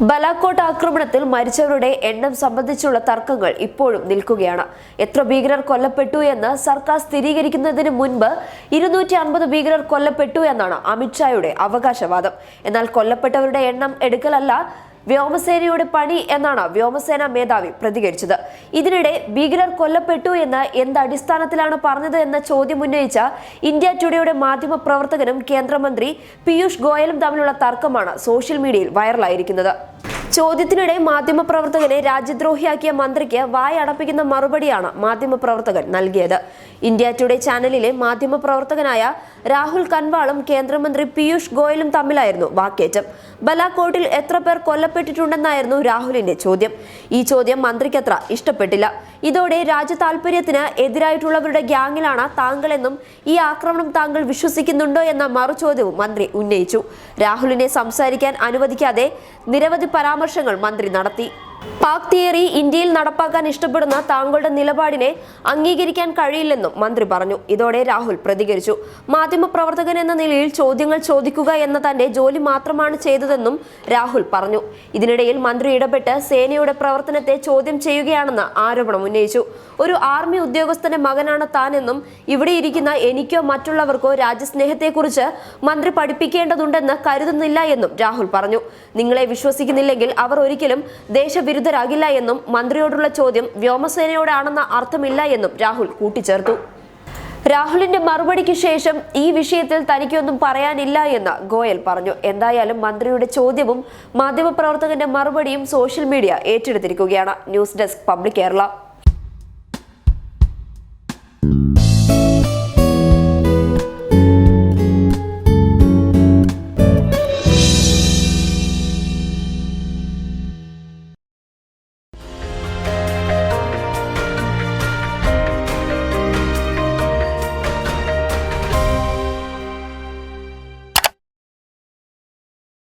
ബലാക്കോട്ട് ആക്രമണത്തിൽ മരിച്ചവരുടെ എണ്ണം സംബന്ധിച്ചുള്ള തർക്കങ്ങൾ ഇപ്പോഴും നിൽക്കുകയാണ്. എത്ര ഭീകരർ കൊല്ലപ്പെട്ടു എന്ന് സർക്കാർ സ്ഥിരീകരിക്കുന്നതിന് മുൻപ് ഇരുന്നൂറ്റി അൻപത് ഭീകരർ കൊല്ലപ്പെട്ടു എന്നാണ് അമിത്ഷായുടെ അവകാശവാദം. എന്നാൽ കൊല്ലപ്പെട്ടവരുടെ എണ്ണം എടുക്കലല്ല വ്യോമസേനയുടെ പണി എന്നാണ് വ്യോമസേന മേധാവി പ്രതികരിച്ചത്. ഇതിനിടെ ഭീകരർ കൊല്ലപ്പെട്ടു എന്ന് എന്ത് അടിസ്ഥാനത്തിലാണ് പറഞ്ഞത് എന്ന ചോദ്യം ഉന്നയിച്ച ഇന്ത്യ ടുഡേയുടെ മാധ്യമ പ്രവർത്തകനും കേന്ദ്രമന്ത്രി പീയൂഷ് ഗോയലും തമ്മിലുള്ള തർക്കമാണ് സോഷ്യൽ മീഡിയയിൽ വൈറലായിരിക്കുന്നത്. ചോദ്യത്തിനിടെ മാധ്യമപ്രവർത്തകനെ രാജ്യദ്രോഹിയാക്കിയ മന്ത്രിക്ക് വായടപ്പിക്കുന്ന മറുപടിയാണ് മാധ്യമപ്രവർത്തകൻ നൽകിയത്. ഇന്ത്യ ടുഡേ ചാനലിലെ മാധ്യമപ്രവർത്തകനായ രാഹുൽ കൻവാളും കേന്ദ്രമന്ത്രി പീയൂഷ് ഗോയലും തമ്മിലായിരുന്നു വാക്കേറ്റം. ബലാക്കോട്ടിൽ എത്ര പേർ കൊല്ലപ്പെട്ടിട്ടുണ്ടെന്നായിരുന്നു രാഹുലിന്റെ ചോദ്യം. ഈ ചോദ്യം മന്ത്രിക്കത്ര ഇഷ്ടപ്പെട്ടില്ല. ഇതോടെ രാജ്യ താല്പര്യത്തിന് എതിരായിട്ടുള്ളവരുടെ ഗ്യാങ്ങിലാണ് താങ്കളെന്നും ഈ ആക്രമണം താങ്കൾ വിശ്വസിക്കുന്നുണ്ടോ എന്ന മറുചോദ്യവും മന്ത്രി ഉന്നയിച്ചു. രാഹുലിനെ സംസാരിക്കാൻ അനുവദിക്കാതെ നിരവധി പരാമർശങ്ങൾ മന്ത്രി നടത്തി. പാക് തിയറി ഇന്ത്യയിൽ നടപ്പാക്കാൻ ഇഷ്ടപ്പെടുന്ന താങ്കളുടെ നിലപാടിനെ അംഗീകരിക്കാൻ കഴിയില്ലെന്നും മന്ത്രി പറഞ്ഞു. ഇതോടെ രാഹുൽ പ്രതികരിച്ചു. മാധ്യമപ്രവർത്തകൻ എന്ന നിലയിൽ ചോദ്യങ്ങൾ ചോദിക്കുക എന്ന തന്റെ ജോലി മാത്രമാണ് ചെയ്തതെന്നും രാഹുൽ പറഞ്ഞു. ഇതിനിടയിൽ മന്ത്രി ഇടപെട്ട് സേനയുടെ പ്രവർത്തനത്തെ ചോദ്യം ചെയ്യുകയാണെന്ന് ആരോപണം ഉന്നയിച്ചു. ഒരു ആർമി ഉദ്യോഗസ്ഥന്റെ മകനാണ് താനെന്നും ഇവിടെ ഇരിക്കുന്ന എനിക്കോ മറ്റുള്ളവർക്കോ രാജ്യസ്നേഹത്തെക്കുറിച്ച് മന്ത്രി പഠിപ്പിക്കേണ്ടതുണ്ടെന്ന് കരുതുന്നില്ല എന്നും രാഹുൽ പറഞ്ഞു. നിങ്ങളെ വിശ്വസിക്കുന്നില്ലെങ്കിൽ അവർ ഒരിക്കലും ദേശവിരുദ്ധരാകില്ല എന്നും മന്ത്രിയോടുള്ള ചോദ്യം വ്യോമസേനയോടാണെന്ന അർത്ഥമില്ല എന്നും രാഹുൽ കൂട്ടിച്ചേർത്തു. രാഹുലിന്റെ മറുപടിക്ക് ശേഷം ഈ വിഷയത്തിൽ തനിക്കൊന്നും പറയാനില്ല എന്ന് ഗോയൽ പറഞ്ഞു. എന്തായാലും മന്ത്രിയുടെ ചോദ്യവും മാധ്യമപ്രവർത്തകന്റെ മറുപടിയും social media ഏറ്റെടുത്തിരിക്കുകയാണ്. News desk public Kerala.